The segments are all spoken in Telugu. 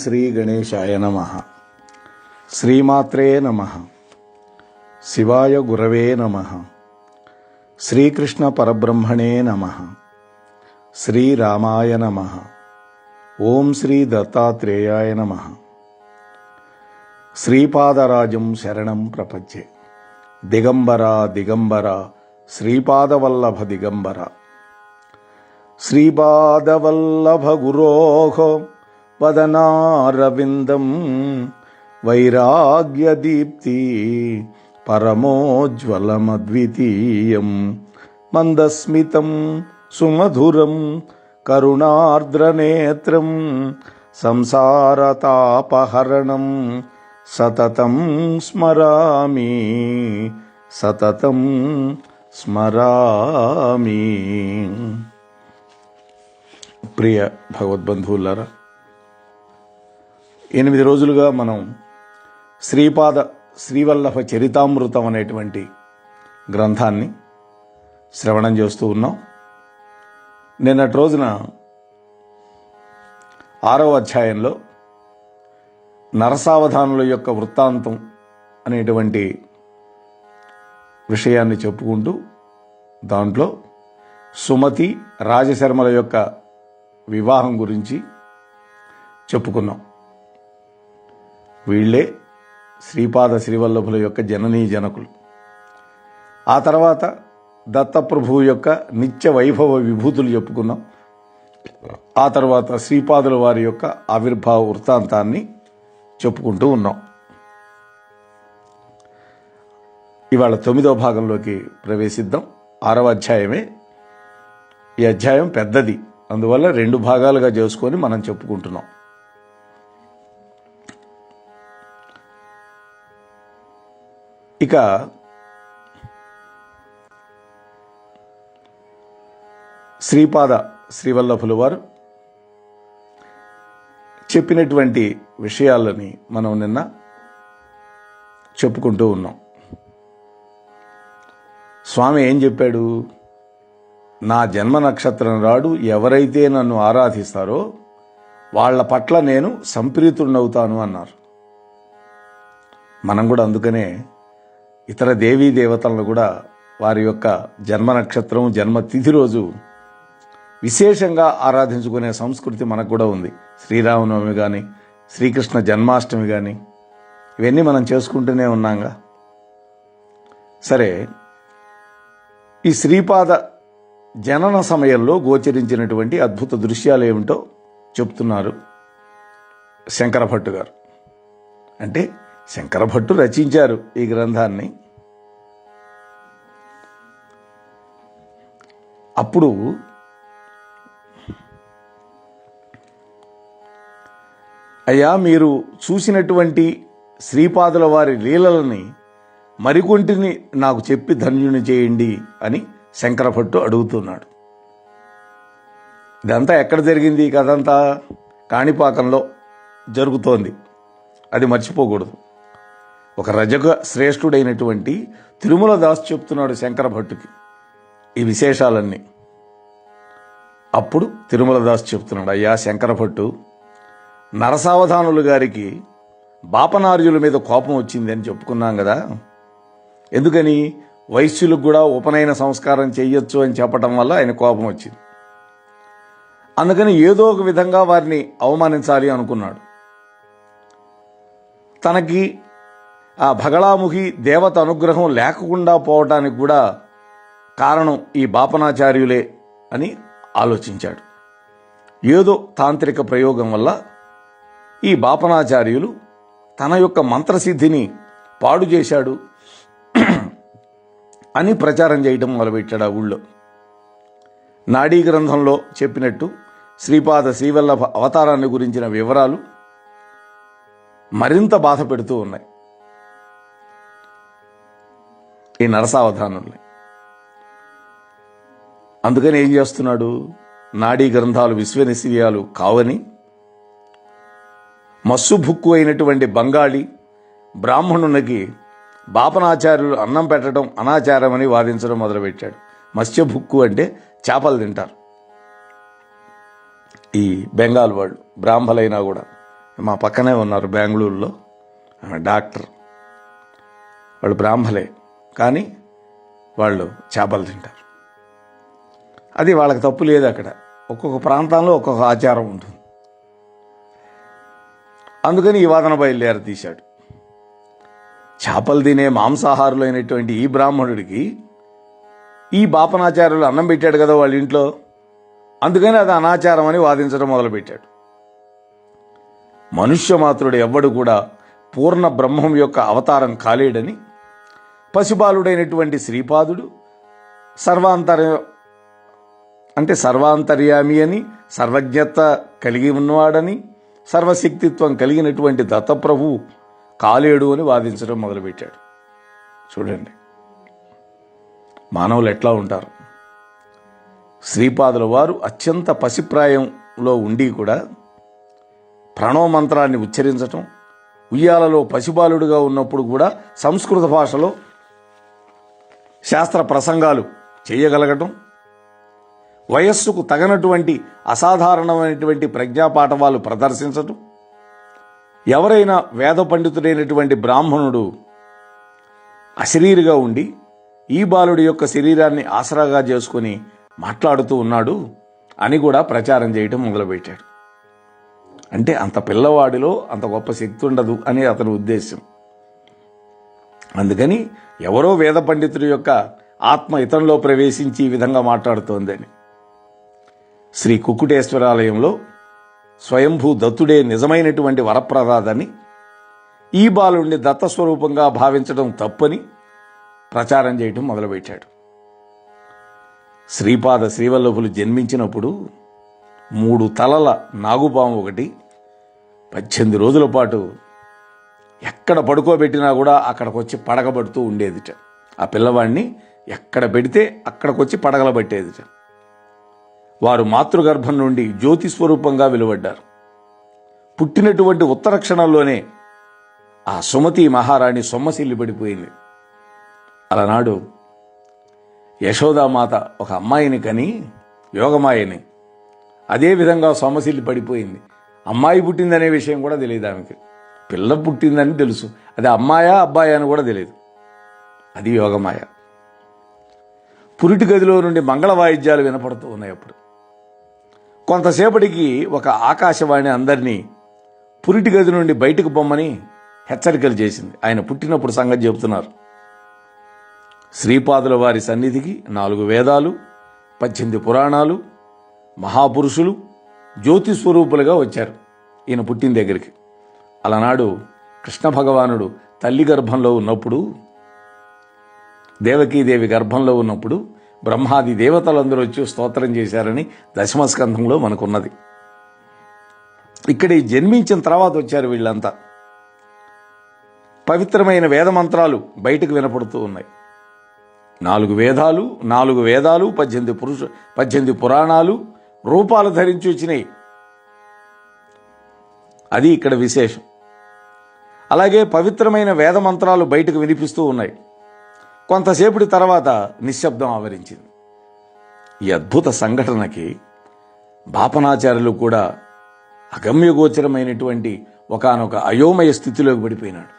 శ్రీ గణేశాయ నమ. శ్రీమాత్రే నమ. శివాయ గురవే నమ. శ్రీకృష్ణ పరబ్రహ్మణే నమ. శ్రీరామాయ నమ. ఓం శ్రీ దత్తాత్రేయాయ నమ. శ్రీపాదరాజం శరణం ప్రపంచే. దిగంబర దిగంబర శ్రీపాదవల్లభ దిగంబర. శ్రీపాదవల్లభ గురోహో. వదనారవిందం వైరాగ్యదీప్తి పరమోజ్వలమద్వితీయం మందస్మితం సుమధురం కరుణార్ద్రనేత్రం సంసారతాపహరణం సతతం స్మరామి సతతం స్మరామి. ప్రియ భగవద్బంధువులారా ఎనిమిది రోజులుగా మనం శ్రీపాద శ్రీవల్లభ చరితామృతం అనేటువంటి గ్రంథాన్ని శ్రవణం చేస్తూ ఉన్నాం. నిన్నటి రోజున ఆరవ అధ్యాయంలో నరసావధానుల యొక్క వృత్తాంతం అనేటువంటి విషయాన్ని చెప్పుకుంటూ దాంట్లో సుమతి రాజశర్మల యొక్క వివాహం గురించి చెప్పుకున్నాం. వీళ్ళే శ్రీపాద శ్రీవల్లభుల యొక్క జననీ జనకులు. ఆ తర్వాత దత్తప్రభువు యొక్క నిత్య వైభవ విభూతులు చెప్పుకున్నాం. ఆ తర్వాత శ్రీపాదుల వారి యొక్క ఆవిర్భావ వృత్తాంతాన్ని చెప్పుకుంటూ ఉన్నాం. ఇవాళ తొమ్మిదో భాగంలోకి ప్రవేశిద్దాం. ఆరవ అధ్యాయమే ఈ అధ్యాయం పెద్దది. అందువల్ల రెండు భాగాలుగా చేసుకొని మనం చెప్పుకుంటున్నాం. ఇక శ్రీపాద శ్రీవల్లభులు వారు చెప్పినటువంటి విషయాలని మనం నిన్న చెప్పుకుంటూ ఉన్నాం. స్వామి ఏం చెప్పాడు? నా జన్మ నక్షత్రం రాడు ఎవరైతే నన్ను ఆరాధిస్తారో వాళ్ళ పట్ల నేను సంప్రీతుడినవుతాను అన్నారు. మనం కూడా అందుకనే ఇతర దేవీ దేవతలను కూడా వారి యొక్క జన్మ నక్షత్రం జన్మ తిథి రోజు విశేషంగా ఆరాధించుకునే సంస్కృతి మనకు కూడా ఉంది. శ్రీరామనవమి కానీ శ్రీకృష్ణ జన్మాష్టమి కానీ ఇవన్నీ మనం చేసుకుంటూనే ఉన్నాంగా. సరే ఈ శ్రీపాద జనన సమయంలో గోచరించినటువంటి అద్భుత దృశ్యాలు ఏమిటో చెప్తున్నారు శంకరభట్టు గారు. అంటే శంకరభట్టు రచించారు ఈ గ్రంథాన్ని. అప్పుడు అయ్యా మీరు చూసినటువంటి శ్రీపాదుల వారి లీలలని మరికొంటిని నాకు చెప్పి ధన్యుని చేయండి అని శంకరభట్టు అడుగుతున్నాడు. ఇదంతా ఎక్కడ జరిగింది ఈ కథంతా కాణిపాకంలో జరుగుతోంది. అది మర్చిపోకూడదు. ఒక రజక శ్రేష్ఠుడైనటువంటి తిరుమల దాస్ చెప్తున్నాడు శంకర భట్టుకి. ఈ విశేషాలన్నీ. అప్పుడు తిరుమల దాస్ చెప్తున్నాడు అయ్యా శంకర భట్టు నరసావధానులు గారికి బాపనార్యుల మీద కోపం వచ్చింది అని చెప్పుకున్నాం కదా. ఎందుకని? వైశ్యులకు కూడా ఉపనయన సంస్కారం చేయొచ్చు అని చెప్పటం వల్ల ఆయన కోపం వచ్చింది. అందుకని ఏదో ఒక విధంగా వారిని అవమానించాలి అనుకున్నాడు. తనకి ఆ భగళాముఖి దేవత అనుగ్రహం లేకుండా పోవటానికి కూడా కారణం ఈ బాపనాచార్యులే అని ఆలోచించాడు. ఏదో తాంత్రిక ప్రయోగం వల్ల ఈ బాపనాచార్యులు తన యొక్క మంత్రసిద్ధిని పాడు చేశాడు అని ప్రచారం చేయడం మొదలుపెట్టాడు ఆ ఊళ్ళో. నాడీ గ్రంథంలో చెప్పినట్టు శ్రీపాద శ్రీవల్లభ అవతారాన్ని గురించిన వివరాలు మరింత బాధ పెడుతూ ఉన్నాయి. ఈ నరసావధానుల్ని అందుకని ఏం చేస్తున్నాడు? నాడీ గ్రంథాలు విశ్వనిశీయాలు కావని మస్సు భుక్కు అయినటువంటి బంగాళి బ్రాహ్మణునికి బాపనాచార్యులు అన్నం పెట్టడం అనాచారమని వాదించడం మొదలుపెట్టాడు. మత్స్య భుక్కు అంటే చేపలు తింటారు. ఈ బెంగాల్ వాళ్ళు బ్రాహ్మలైనా కూడా మా పక్కనే ఉన్నారు బెంగళూరులో డాక్టర్. వాళ్ళు బ్రాహ్మలే. కానీ వాళ్ళు చేపలు తింటారు. అది వాళ్ళకి తప్పు లేదు అక్కడ. ఒక్కొక్క ప్రాంతంలో ఒక్కొక్క ఆచారం ఉంటుంది. అందుకని ఈ వాదన బయలుదేరి తీశాడు. చేపలు తినే మాంసాహారులు అయినటువంటి ఈ బ్రాహ్మణుడికి ఈ బాపనాచార్యులు అన్నం పెట్టాడు కదా వాళ్ళ ఇంట్లో. అందుకని అది అనాచారం అని వాదించడం మొదలుపెట్టాడు. మనుష్య మాత్రుడు ఎవ్వడు కూడా పూర్ణ బ్రహ్మం యొక్క అవతారం కాలేడని పశుబాలుడైనటువంటి శ్రీపాదుడు సర్వాంతర అంటే సర్వాంతర్యామి అని సర్వజ్ఞత కలిగి ఉన్నవాడని సర్వశక్తిత్వం కలిగినటువంటి దత్తప్రభు కాలేడు అని వాదించడం మొదలుపెట్టాడు. చూడండి. మానవులు ఎట్లా ఉంటారు? శ్రీపాదుల వారు అత్యంత పసిప్రాయంలో ఉండి కూడా ప్రణవమంత్రాన్ని ఉచ్చరించటం ఉయ్యాలలో పసిబాలుడుగా ఉన్నప్పుడు కూడా సంస్కృత భాషలో శాస్త్ర ప్రసంగాలు చేయగలగటం వయస్సుకు తగనటువంటి అసాధారణమైనటువంటి ప్రజ్ఞాపాఠవాలు ప్రదర్శించటం ఎవరైనా వేద పండితుడైనటువంటి బ్రాహ్మణుడు అశరీరిగా ఉండి ఈ బాలుడి యొక్క శరీరాన్ని ఆసరాగా చేసుకొని మాట్లాడుతూ ఉన్నాడు అని కూడా ప్రచారం చేయటం మొదలుపెట్టాడు. అంటే అంత పిల్లవాడిలో అంత గొప్ప శక్తి ఉండదు అని అతని ఉద్దేశం. అందుకని ఎవరో వేద పండితుడి యొక్క ఆత్మ ఇతనిలో ప్రవేశించి ఈ విధంగా మాట్లాడుతోందని. శ్రీ కుక్కుటేశ్వరాలయంలో స్వయంభూ దత్తుడే నిజమైనటువంటి వరప్రదాదని ఈ బాలుడిని దత్తస్వరూపంగా భావించడం తప్పని ప్రచారం చేయటం మొదలుపెట్టాడు. శ్రీపాద శ్రీవల్లభులు జన్మించినప్పుడు మూడు తలల నాగుపాము ఒకటి పద్దెనిమిది రోజుల పాటు ఎక్కడ పడుకోబెట్టినా కూడా అక్కడికి వచ్చి పడగబడుతూ ఉండేదిట. ఆ పిల్లవాడిని ఎక్కడ పెడితే అక్కడికి వచ్చి పడగలబట్టేదిట. వారు మాతృగర్భం నుండి జ్యోతి స్వరూపంగా వెలువడ్డారు. పుట్టినటువంటి ఉత్తర క్షణంలోనే ఆ సుమతి మహారాణి సొమ్మసిల్లి పడిపోయింది. అలనాడు యశోదామాత ఒక అమ్మాయిని కని యోగమాయని అదేవిధంగా సొమ్మసిల్లి పడిపోయింది. అమ్మాయి పుట్టిందనే విషయం కూడా తెలియదు ఆమెకి. పిల్ల పుట్టిందని తెలుసు. అది అమ్మాయా అబ్బాయా అని కూడా తెలియదు. అది యోగమాయ. పురిటి గదిలో నుండి మంగళ వాయిద్యాలు వినపడుతూ ఉన్నాయి అప్పుడు. కొంతసేపటికి ఒక ఆకాశవాణి అందరినీ పురిటి గది నుండి బయటకు పొమ్మని హెచ్చరికలు చేసింది. ఆయన పుట్టినప్పుడు సంగతి చెబుతున్నారు. శ్రీపాదుల వారి సన్నిధికి నాలుగు వేదాలు పద్దెనిమిది పురాణాలు మహాపురుషులు జ్యోతి స్వరూపులుగా వచ్చారు. ఈయన పుట్టిన దగ్గరికి. అలనాడు కృష్ణ భగవానుడు తల్లి గర్భంలో ఉన్నప్పుడు దేవకీదేవి గర్భంలో ఉన్నప్పుడు బ్రహ్మాది దేవతలందరూ వచ్చి స్తోత్రం చేశారని దశమస్కంధంలో మనకున్నది. ఇక్కడ ఈ జన్మించిన తర్వాత వచ్చారు వీళ్ళంతా. పవిత్రమైన వేద మంత్రాలు బయటకు వినపడుతూ ఉన్నాయి. నాలుగు వేదాలు నాలుగు వేదాలు పద్దెనిమిది పురుష పద్దెనిమిది పురాణాలు రూపాలు ధరించి వచ్చినాయి. అది ఇక్కడ విశేషం. అలాగే పవిత్రమైన వేద మంత్రాలు బయటకు వినిపిస్తూ ఉన్నాయి. కొంతసేపటి తర్వాత నిశ్శబ్దం ఆవరించింది. ఈ అద్భుత సంఘటనకి బాపనాచార్యులు కూడా అగమ్యగోచరమైనటువంటి ఒకానొక అయోమయ స్థితిలోకి పడిపోయినాడు.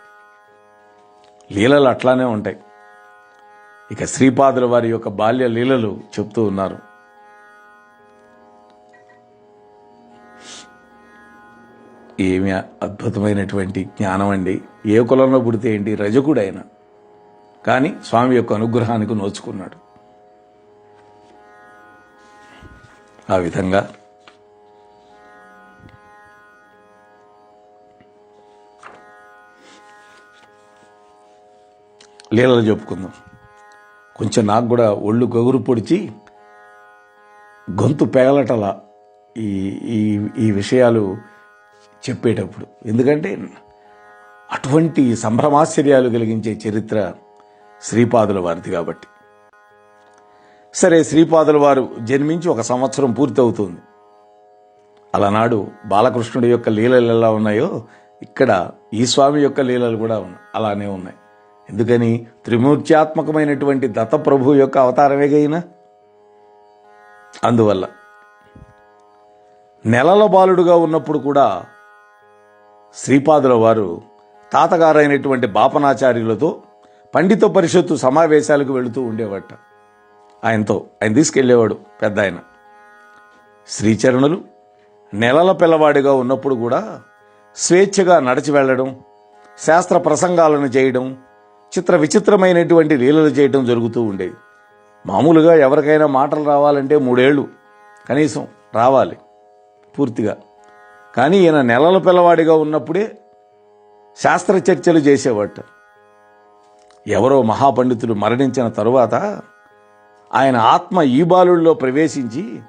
లీలలు అట్లానే ఉంటాయి. ఇక శ్రీపాదుల వారి యొక్క బాల్య లీలలు చెప్తూ ఉన్నారు. ఏమి అద్భుతమైనటువంటి జ్ఞానం అండి. ఏ కులంలో పుడితే ఏంటి? రజకుడైన. కానీ స్వామి యొక్క అనుగ్రహానికి నోచుకున్నాడు. ఆ విధంగా లీలలు చెప్పుకుందాం. కొంచెం నాకు కూడా ఒళ్ళు గగురు పొడిచి గొంతు పెగలటల ఈ ఈ ఈ విషయాలు చెప్పేటప్పుడు. ఎందుకంటే అటువంటి సంభ్రమాశ్చర్యాలు కలిగించే చరిత్ర శ్రీపాదుల వారిది కాబట్టి. సరే శ్రీపాదుల వారు జన్మించి ఒక సంవత్సరం పూర్తవుతుంది. అలనాడు బాలకృష్ణుడి యొక్క లీలలు ఎలా ఉన్నాయో ఇక్కడ ఈ స్వామి యొక్క లీలలు కూడా ఉన్నాయి అలానే ఉన్నాయి. ఎందుకని? త్రిమూర్త్యాత్మకమైనటువంటి దత్తప్రభు యొక్క అవతారమేగైనా అందువల్ల. నెలల బాలుడుగా ఉన్నప్పుడు కూడా శ్రీపాదుల వారు తాతగారైనటువంటి బాపనాచార్యులతో పండిత పరిషత్తు సమావేశాలకు వెళుతూ ఉండేవాట. ఆయనతో ఆయన తీసుకెళ్ళేవాడు పెద్ద ఆయన. శ్రీచరణులు నెలల పిల్లవాడిగా ఉన్నప్పుడు కూడా స్వేచ్ఛగా నడిచి వెళ్ళడం శాస్త్ర ప్రసంగాలను చేయడం చిత్ర విచిత్రమైనటువంటి లీలలు చేయడం జరుగుతూ ఉండేది. మామూలుగా ఎవరికైనా మాటలు రావాలంటే మూడేళ్ళు కనీసం రావాలి పూర్తిగా. కానీ ఈయన నెలల పిల్లవాడిగా ఉన్నప్పుడే శాస్త్ర చర్చలు చేసేవాట ఎవరో మహాపండితుడు మరణించిన తరువాత ఆయన ఆత్మ ఈ బాలుల్లో ప్రవేశించి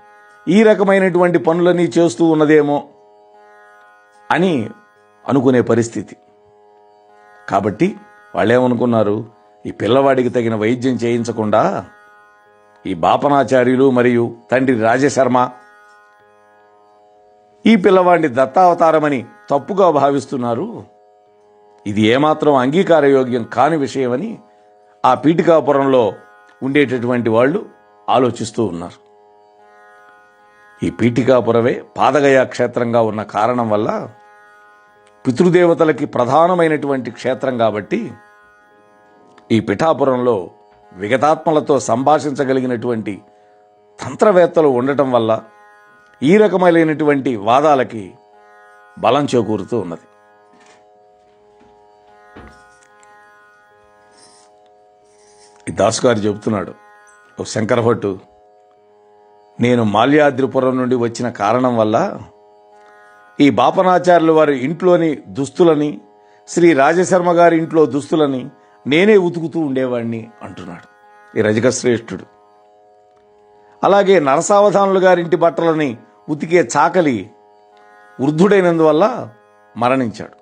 ఈ రకమైనటువంటి పనులన్నీ చేస్తూ ఉన్నదేమో అని అనుకునే పరిస్థితి. కాబట్టి వాళ్ళేమనుకున్నారు? ఈ పిల్లవాడికి తగిన వైద్యం చేయించకుండా ఈ బాపనాచార్యులు మరియు తండ్రి రాజశర్మ ఈ పిల్లవాడిని దత్తావతారమని తప్పుగా భావిస్తున్నారు. ఇది ఏమాత్రం అంగీకారయోగ్యం కాని విషయమని ఆ పీఠికాపురంలో ఉండేటటువంటి వాళ్ళు ఆలోచిస్తూ ఉన్నారు. ఈ పీఠికాపురమే పాదగయ క్షేత్రంగా ఉన్న కారణం వల్ల పితృదేవతలకి ప్రధానమైనటువంటి క్షేత్రం కాబట్టి ఈ పిఠాపురంలో విగతాత్మలతో సంభాషించగలిగినటువంటి తంత్రవేత్తలు ఉండటం వల్ల ఈ రకమైనటువంటి వాదాలకి బలం చేకూరుతూ ఉన్నది. ఈ దాసు గారు చెబుతున్నాడు ఓ శంకరభట్టు నేను మాల్యాద్రిపురం నుండి వచ్చిన కారణం వల్ల ఈ బాపనాచార్యులు వారి ఇంట్లోని దుస్తులని శ్రీ రాజశర్మ గారి ఇంట్లో దుస్తులని నేనే ఉతుకుతూ ఉండేవాడిని అంటున్నాడు. ఈ రజక శ్రేష్ఠుడు అలాగే నరసావధానులు గారింటి బట్టలని ఉతికే చాకలి వృద్ధుడైనందువల్ల మరణించాడు.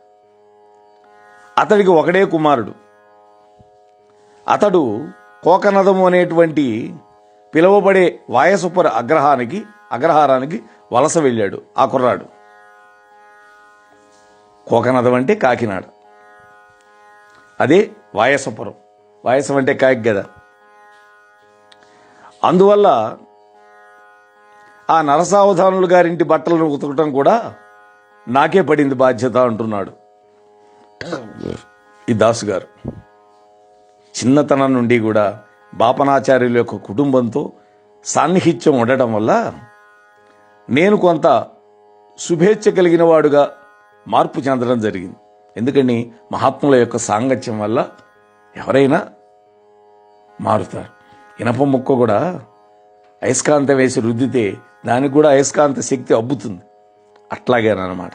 అతడికి ఒకడే కుమారుడు. అతడు కోకనదము అనేటువంటి పిలువబడే వాయసుపర అగ్రహానికి అగ్రహారానికి వలస వెళ్ళాడు ఆ కుర్రాడు. కోకనదం అంటే కాకినాడ. అదే వాయసపురం. వాయసం అంటే కాకి కదా అందువల్ల ఆ నరసావధానులు గారింటి బట్టలను ఉతకటం కూడా నాకే పడింది బాధ్యత అంటున్నాడు. ఈ దాసు గారు చిన్నతనం నుండి కూడా బాపనాచార్యుల యొక్క కుటుంబంతో సాన్నిహిత్యం ఉండటం వల్ల నేను కొంత శుభేచ్ఛ కలిగిన వాడుగా మార్పు చెందడం జరిగింది. ఎందుకని? మహాత్ముల యొక్క సాంగత్యం వల్ల ఎవరైనా మారుతారు. ఇనప ముక్క కూడా అయస్కాంతం వేసి రుద్దితే దానికి కూడా అయస్కాంత శక్తి అబ్బుతుంది. అట్లాగేనమాట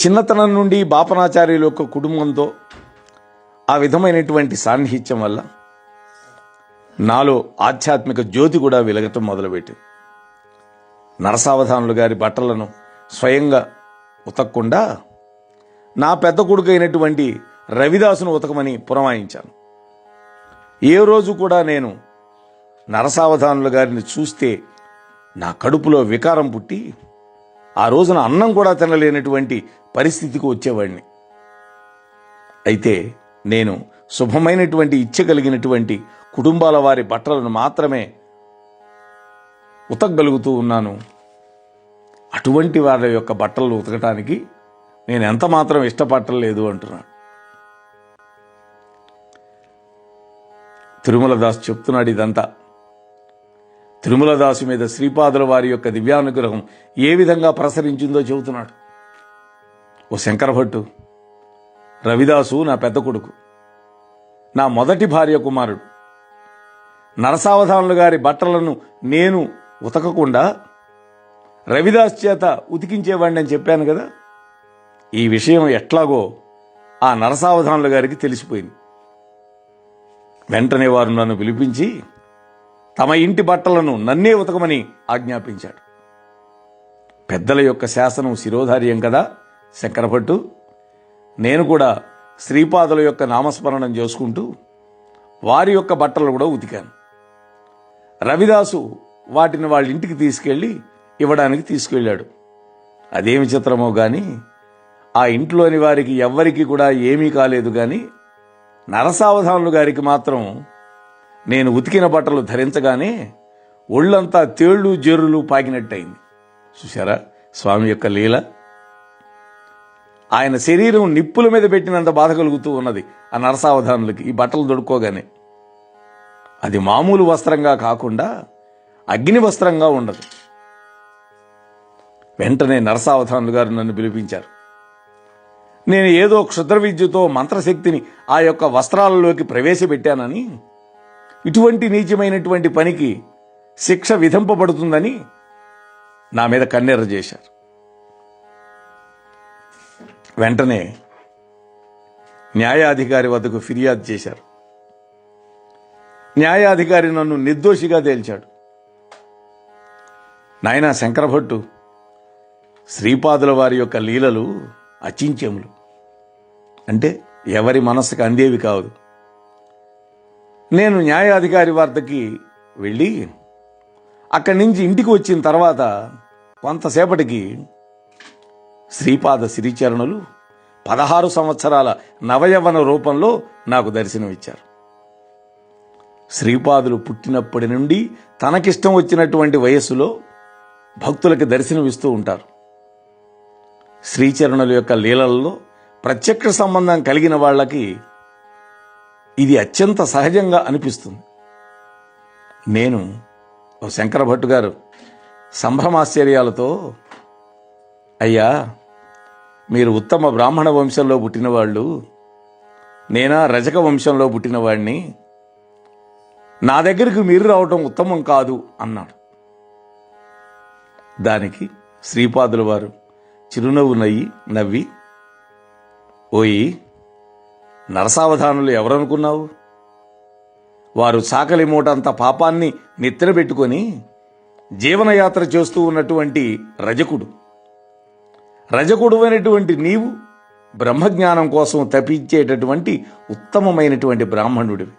చిన్నతనం నుండి బాపనాచార్యుల యొక్క కుటుంబంతో ఆ విధమైనటువంటి సాన్నిహిత్యం వల్ల నాలో ఆధ్యాత్మిక జ్యోతి కూడా వెలగటం మొదలుపెట్టింది. నరసావధానులు గారి బట్టలను స్వయంగా ఉతకకుండా నా పెద్ద కొడుకు అయినటువంటి రవిదాసును ఉతకమని పురమాయించాను. ఏ రోజు కూడా నేను నరసావధానులు గారిని చూస్తే నా కడుపులో వికారం పుట్టి ఆ రోజున అన్నం కూడా తినలేనటువంటి పరిస్థితికి వచ్చేవాడిని. అయితే నేను శుభమైనటువంటి ఇచ్చ కలిగినటువంటి కుటుంబాల వారి బట్టలను మాత్రమే ఉతకగలుగుతూ ఉన్నాను. అటువంటి వారి యొక్క బట్టలు ఉతకటానికి నేను ఎంత మాత్రం ఇష్టపడలేదు అంటున్నాను తిరుమల దాస్ చెప్తున్నాడు ఇదంతా. త్రిములదాసు మీద శ్రీపాదుల వారి యొక్క దివ్యానుగ్రహం ఏ విధంగా ప్రసరించిందో చెబుతున్నాడు. ఓ శంకరభట్టు రవిదాసు నా పెద్ద కొడుకు నా మొదటి భార్య కుమారుడు. నరసావధానులు గారి బట్టలను నేను ఉతకకుండా రవిదాస్ చేత ఉతికించేవాడిని అని చెప్పాను కదా. ఈ విషయం ఎట్లాగో ఆ నరసావధానుల గారికి తెలిసిపోయింది. వెంటనే వారు నన్ను పిలిపించి తమ ఇంటి బట్టలను నన్నే ఉతకమని ఆజ్ఞాపించాడు. పెద్దల యొక్క శాసనం శిరోధార్యం కదా శంకరభట్టు? నేను కూడా శ్రీపాదుల యొక్క నామస్మరణం చేసుకుంటూ వారి యొక్క బట్టలు కూడా ఉతికాను. రవిదాసు వాటిని వాళ్ళ ఇంటికి తీసుకెళ్ళి ఇవ్వడానికి తీసుకెళ్ళాడు. అదేమి చిత్రమో కానీ ఆ ఇంట్లోని వారికి ఎవ్వరికి కూడా ఏమీ కాలేదు కానీ నరసావధానులు గారికి మాత్రం నేను ఉతికిన బట్టలు ధరించగానే ఒళ్ళంతా తేళ్ళు జేరులు పాకినట్టయింది. చూశారా? స్వామి యొక్క లీల? ఆయన శరీరం నిప్పుల మీద పెట్టినంత బాధ కలుగుతూ ఉన్నది ఆ నరసావధానులకి ఈ బట్టలు దొడుక్కోగానే. అది మామూలు వస్త్రంగా కాకుండా అగ్ని వస్త్రంగా ఉండదు. వెంటనే నరసావధానులు గారు నన్ను పిలిపించారు. నేను ఏదో క్షుద్ర విద్యతో మంత్రశక్తిని ఆ యొక్క వస్త్రాలలోకి ప్రవేశపెట్టానని ఇటువంటి నీచమైనటువంటి పనికి శిక్ష విధింపబడుతుందని నా మీద కన్నెర్ర చేశారు. వెంటనే న్యాయాధికారి వద్దకు ఫిర్యాదు చేశారు. న్యాయాధికారి నన్ను నిర్దోషిగా తేల్చాడు. నాయనా శంకరభట్టు శ్రీపాదుల వారి యొక్క లీలలు అచించములు అంటే ఎవరి మనస్సుకు అందేవి కాదు. నేను న్యాయాధికారి వద్దకి వెళ్ళి అక్కడి నుంచి ఇంటికి వచ్చిన తర్వాత కొంతసేపటికి శ్రీపాద శ్రీచరణులు పదహారు సంవత్సరాల నవయవన రూపంలో నాకు దర్శనమిచ్చారు. శ్రీపాదులు పుట్టినప్పటి నుండి తనకిష్టం వచ్చినటువంటి వయస్సులో భక్తులకి దర్శనమిస్తూ ఉంటారు. శ్రీచరణుల యొక్క లీలల్లో ప్రత్యక్ష సంబంధం కలిగిన వాళ్ళకి ఇది అత్యంత సహజంగా అనిపిస్తుంది. నేను ఓ శంకర భట్టు గారు సంభ్రమాశ్చర్యాలతో అయ్యా మీరు ఉత్తమ బ్రాహ్మణ వంశంలో పుట్టినవాళ్ళు నేనా రజక వంశంలో పుట్టినవాడిని నా దగ్గరికి మీరు రావటం ఉత్తమం కాదు అన్నాడు. దానికి శ్రీపాదుల వారు చిరునవ్వు నవ్వి నవ్వి ఓయి నరసావధానులు ఎవరనుకున్నావు? వారు సాకలి మూటంత పాపాన్ని నెత్తిన పెట్టుకొని జీవనయాత్ర చేస్తూ ఉన్నటువంటి రజకుడు. రజకుడు అయినటువంటి నీవు బ్రహ్మజ్ఞానం కోసం తప్పించేటటువంటి ఉత్తమమైనటువంటి బ్రాహ్మణుడివి.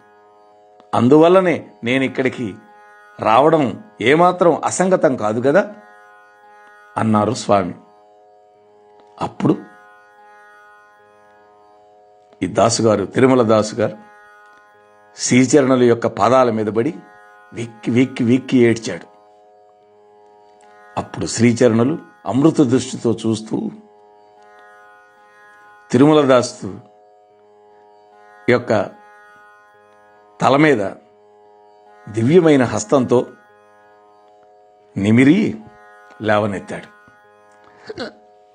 అందువల్లనే నేను ఇక్కడికి రావడం ఏమాత్రం అసంగతం కాదు కదా? అన్నారు స్వామి. అప్పుడు ఈ దాసుగారు తిరుమల దాసు గారు శ్రీచరణుల యొక్క పాదాల మీద పడి వెక్కి వెక్కి వెక్కి ఏడ్చాడు. అప్పుడు శ్రీచరణులు అమృత దృష్టితో చూస్తూ తిరుమల దాసు యొక్క తల మీద దివ్యమైన హస్తంతో నిమిరి లేవనెత్తాడు.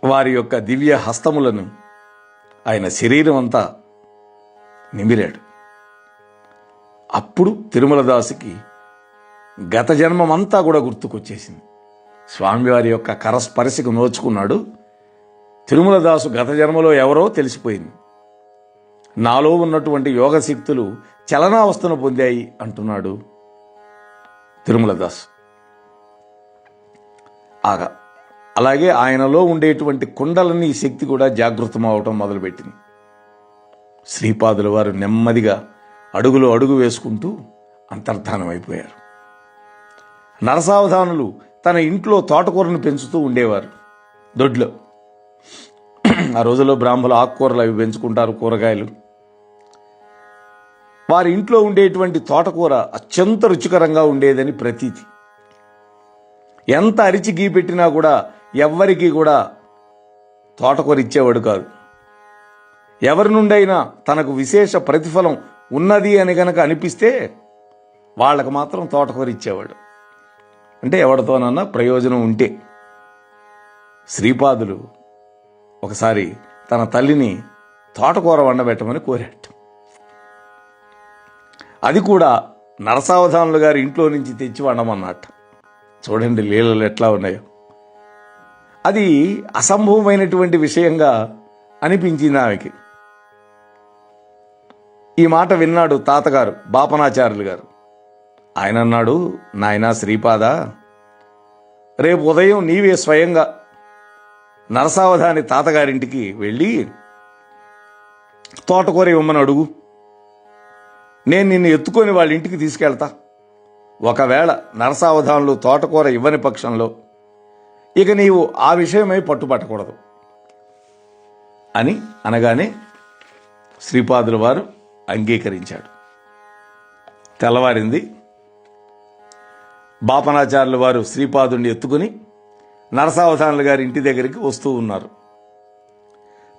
వారి యొక్క దివ్య హస్తములను ఆయన శరీరం అంతా నిమిరాడు. అప్పుడు తిరుమల దాసుకి గత జన్మమంతా కూడా గుర్తుకొచ్చేసింది. స్వామివారి యొక్క కరస్పర్శకు నోచుకున్నాడు. తిరుమల దాసు గత జన్మలో ఎవరో తెలిసిపోయింది. నాలో ఉన్నటువంటి యోగ శక్తులు చలనావస్థను పొందాయి అంటున్నాడు తిరుమలదాస్ ఆగా అలాగే ఆయనలో ఉండేటువంటి కుండలని శక్తి కూడా జాగృతం అవటం మొదలుపెట్టింది. శ్రీపాదుల వారు నెమ్మదిగా అడుగులో అడుగు వేసుకుంటూ అంతర్ధానం అయిపోయారు. నరసావధానులు తన ఇంట్లో తోటకూరను పెంచుతూ ఉండేవారు. దొడ్లో. ఆ రోజుల్లో బ్రాహ్మణులు ఆకుకూరలు అవి పెంచుకుంటారు కూరగాయలు. వారి ఇంట్లో ఉండేటువంటి తోటకూర అత్యంత రుచికరంగా ఉండేదని ప్రతీతి. ఎంత అరిచి గీ పెట్టినా కూడా ఎవ్వరికీ కూడా తోటకూర ఇచ్చేవాడు కాదు. ఎవరి నుండైనా తనకు విశేష ప్రతిఫలం ఉన్నది అని గనక అనిపిస్తే వాళ్ళకు మాత్రం తోటకూర ఇచ్చేవాడు అంటే ఎవరితోనన్నా ప్రయోజనం ఉంటే. శ్రీపాదులు ఒకసారి తన తల్లిని తోటకూర వండబెట్టమని కోరాట అది కూడా నరసావధానులు గారి ఇంట్లో నుంచి తెచ్చి వండమన్నట్ట చూడండి లీలలు ఎట్లా ఉన్నాయో. అది అసంభవమైనటువంటి విషయంగా అనిపించింది ఆమెకి. ఈ మాట విన్నాడు తాతగారు బాపనాచార్యులు గారు. ఆయన అన్నాడు నాయనా శ్రీపాద రేపు ఉదయం నీవే స్వయంగా నరసావధాని తాతగారింటికి వెళ్ళి తోటకూర ఇవ్వమని అడుగు. నేను నిన్ను ఎత్తుకొని వాళ్ళ ఇంటికి తీసుకెళ్తా. ఒకవేళ నరసావధానులు తోటకూర ఇవ్వని పక్షంలో ఇక నీవు ఆ విషయమై పట్టుపట్టకూడదు అని అనగానే శ్రీపాదుల వారు అంగీకరించాడు. తెల్లవారింది. బాపనాచార్యుల వారు శ్రీపాదుని ఎత్తుకుని నరసావధానుల గారి ఇంటి దగ్గరికి వస్తూ ఉన్నారు.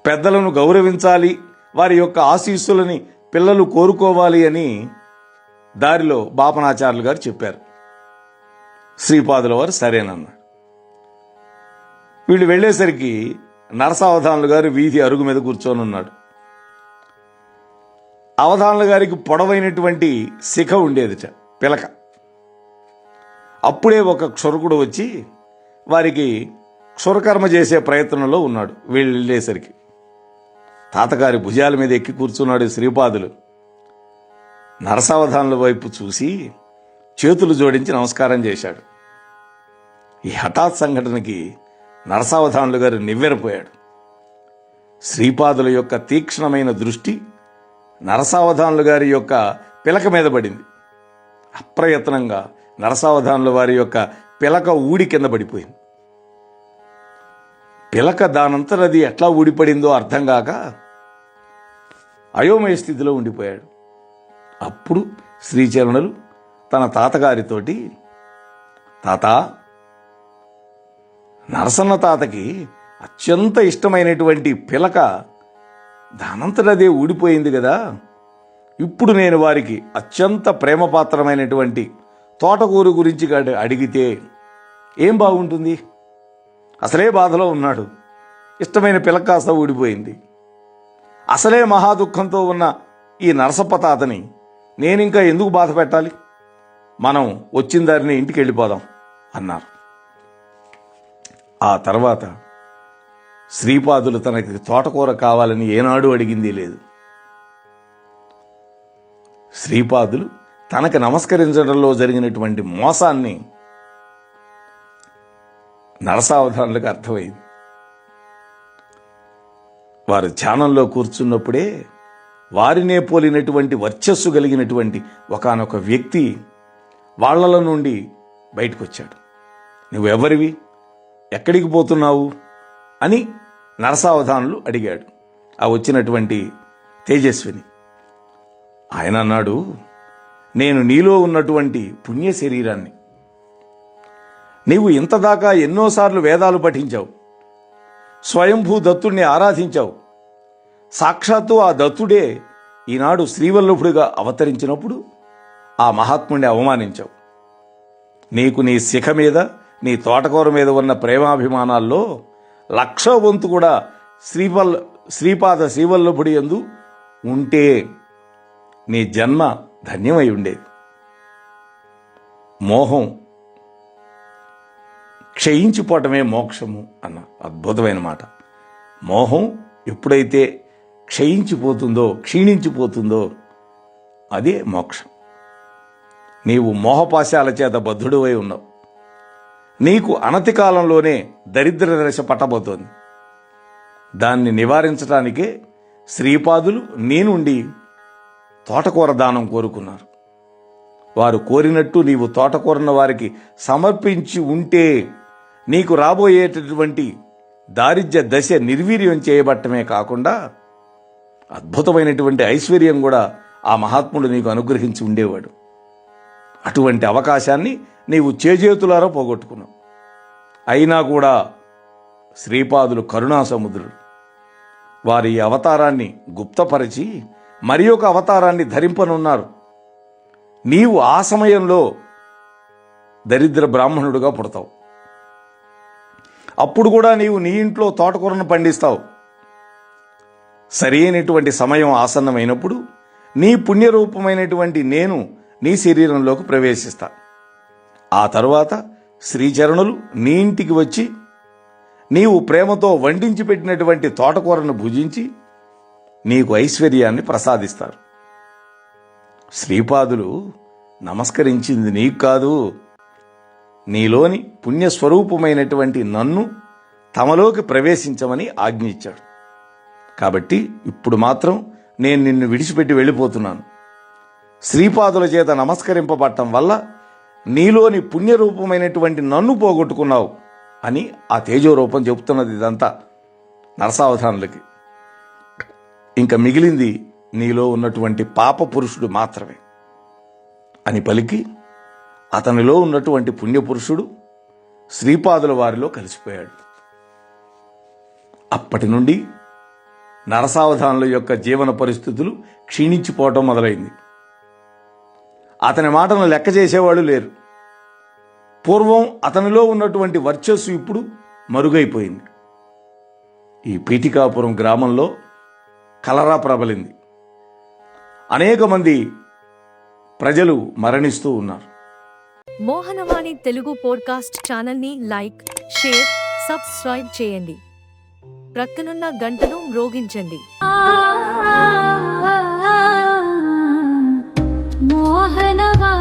పెద్దలను గౌరవించాలి వారి యొక్క ఆశీస్సులని పిల్లలు కోరుకోవాలి అని దారిలో బాపనాచార్యులు గారు చెప్పారు. శ్రీపాదుల వారు సరేనన్నాడు వీళ్ళు వెళ్ళేసరికి నరసావధానులు గారు వీధి అరుగు మీద కూర్చొని ఉన్నాడు. అవధానుల గారికి పొడవైనటువంటి శిఖ ఉండేదిట పిలక. అప్పుడే ఒక క్షురకుడు వచ్చి వారికి క్షురకర్మ చేసే ప్రయత్నంలో ఉన్నాడు వీళ్ళు వెళ్ళేసరికి. తాతగారి భుజాల మీద ఎక్కి కూర్చున్నాడు శ్రీపాదులు. నరసావధానుల వైపు చూసి చేతులు జోడించి నమస్కారం చేశాడు. ఈ హఠాత్ సంఘటనకి నరసావధానులు గారు నివ్వెరపోయాడు. శ్రీపాదుల యొక్క తీక్ష్ణమైన దృష్టి నరసావధానులు గారి యొక్క పిలక మీద పడింది. అప్రయత్నంగా నరసావధానుల వారి యొక్క పిలక ఊడి కింద పడిపోయింది. పిలక దానంతరది ఎట్లా ఊడిపడిందో అర్థం కాక అయోమయ స్థితిలో ఉండిపోయాడు. అప్పుడు శ్రీచరణులు తన తాతగారితోటి తాత నరసన్న తాతకి అత్యంత ఇష్టమైనటువంటి పిలక దానంతటదే ఊడిపోయింది కదా ఇప్పుడు నేను వారికి అత్యంత ప్రేమపాత్రమైనటువంటి తోటకూరు గురించి అడిగితే ఏం బాగుంటుంది? అసలే బాధలో ఉన్నాడు. ఇష్టమైన పిలక కాస్త ఊడిపోయింది. అసలే మహా దుఃఖంతో ఉన్న ఈ నరసప్ప తాతని నేనింకా ఎందుకు బాధ పెట్టాలి మనం వచ్చిన దారిని ఇంటికి వెళ్ళిపోదాం అన్నారు. ఆ తర్వాత శ్రీపాదులు తనకి తోటకూర కావాలని ఏనాడు అడిగింది లేదు. శ్రీపాదులు తనకు నమస్కరించడంలో జరిగినటువంటి మోసాన్ని నరసావధానులకు అర్థమైంది. వారు ధ్యానంలో కూర్చున్నప్పుడే వారినే పోలినటువంటి వర్చస్సు కలిగినటువంటి ఒకానొక వ్యక్తి వాళ్ళలో నుండి బయటకు వచ్చాడు నువ్వెవరివి? ఎక్కడికి పోతున్నావు? అని నరసావధానులు అడిగాడు. ఆ వచ్చినటువంటి తేజస్విని. ఆయన అన్నాడు నేను నీలో ఉన్నటువంటి పుణ్య శరీరాన్ని. నీవు ఇంతదాకా ఎన్నోసార్లు వేదాలు పఠించావు. స్వయంభూ దత్తుణ్ణి ఆరాధించావు. సాక్షాత్తు ఆ దత్తుడే ఈనాడు శ్రీవల్లభుడిగా అవతరించినప్పుడు ఆ మహాత్ముడిని అవమానించావు. నీకు నీ శిఖ మీద నీ తోటకూర మీద ఉన్న ప్రేమాభిమానాల్లో లక్ష వంతు కూడా శ్రీపల్ శ్రీపాద శ్రీవల్లభుడి ఎందు ఉంటే నీ జన్మ ధన్యమై ఉండేది. మోహం క్షయించిపోవటమే మోక్షము అన్న అద్భుతమైన మాట. మోహం ఎప్పుడైతే క్షయించిపోతుందో క్షీణించిపోతుందో అదే మోక్షం. నీవు మోహపాశాల చేత బద్ధుడువై ఉన్నావు. నీకు అనతి కాలంలోనే దరిద్ర దశ పట్టబోతోంది. దాన్ని నివారించడానికే శ్రీపాదులు నేనుండి తోటకూర దానం కోరుకున్నారు. వారు కోరినట్టు నీవు తోటకూరన్న వారికి సమర్పించి ఉంటే నీకు రాబోయేటటువంటి దారిద్ర్య దశ నిర్వీర్యం చేయబట్టమే కాకుండా అద్భుతమైనటువంటి ఐశ్వర్యం కూడా ఆ మహాత్ముడు నీకు అనుగ్రహించి ఉండేవాడు. అటువంటి అవకాశాన్ని నీవు చేజేతులారా పోగొట్టుకున్నావు. అయినా కూడా శ్రీపాదులు కరుణాసముద్రుడు. వారి ఈ అవతారాన్ని గుప్తపరిచి మరి ఒక అవతారాన్ని ధరింపనున్నారు. నీవు ఆ సమయంలో దరిద్ర బ్రాహ్మణుడుగా పుడతావు. అప్పుడు కూడా నీవు నీ ఇంట్లో తోటకూరను పండిస్తావు. సరైనటువంటి సమయం ఆసన్నమైనప్పుడు నీ పుణ్యరూపమైనటువంటి నేను నీ శరీరంలోకి ప్రవేశిస్తాను ఆ తర్వాత శ్రీచరణులు నీ ఇంటికి వచ్చి నీవు ప్రేమతో వండించి పెట్టినటువంటి తోటకూరను భుజించి నీకు ఐశ్వర్యాన్ని ప్రసాదిస్తారు. శ్రీపాదులు నమస్కరించింది నీకు కాదు. నీలోని పుణ్యస్వరూపమైనటువంటి నన్ను తమలోకి ప్రవేశించమని ఆజ్ఞ ఇచ్చాడు కాబట్టి ఇప్పుడు మాత్రం నేను నిన్ను విడిచిపెట్టి వెళ్ళిపోతున్నాను. శ్రీపాదుల చేత నమస్కరింపబడటం వల్ల నీలోని పుణ్యరూపమైనటువంటి నన్ను పోగొట్టుకున్నావు అని ఆ తేజోరూపం చెబుతున్నది ఇదంతా నరసావధానులకి. ఇంకా మిగిలింది నీలో ఉన్నటువంటి పాప పురుషుడు మాత్రమే అని పలికి అతనిలో ఉన్నటువంటి పుణ్యపురుషుడు శ్రీపాదుల వారిలో కలిసిపోయాడు. అప్పటి నుండి నరసావధానుల యొక్క జీవన పరిస్థితులు క్షీణించిపోవటం మొదలైంది. అతని మాటను లెక్క చేసేవాళ్ళు లేరు. పూర్వం అతనిలో ఉన్నటువంటి వర్చస్సు ఇప్పుడు మరుగైపోయింది. ఈ పీఠికాపురం గ్రామంలో కలరా ప్రబలింది. అనేక మంది ప్రజలు మరణిస్తూ ఉన్నారు. మోహనవాణి తెలుగు పోడ్కాస్ట్ ఛానల్ని లైక్ షేర్ సబ్స్క్రైబ్ చేయండి. ప్రక్కనున్న గంటను మ్రోగించండి. वाहनवा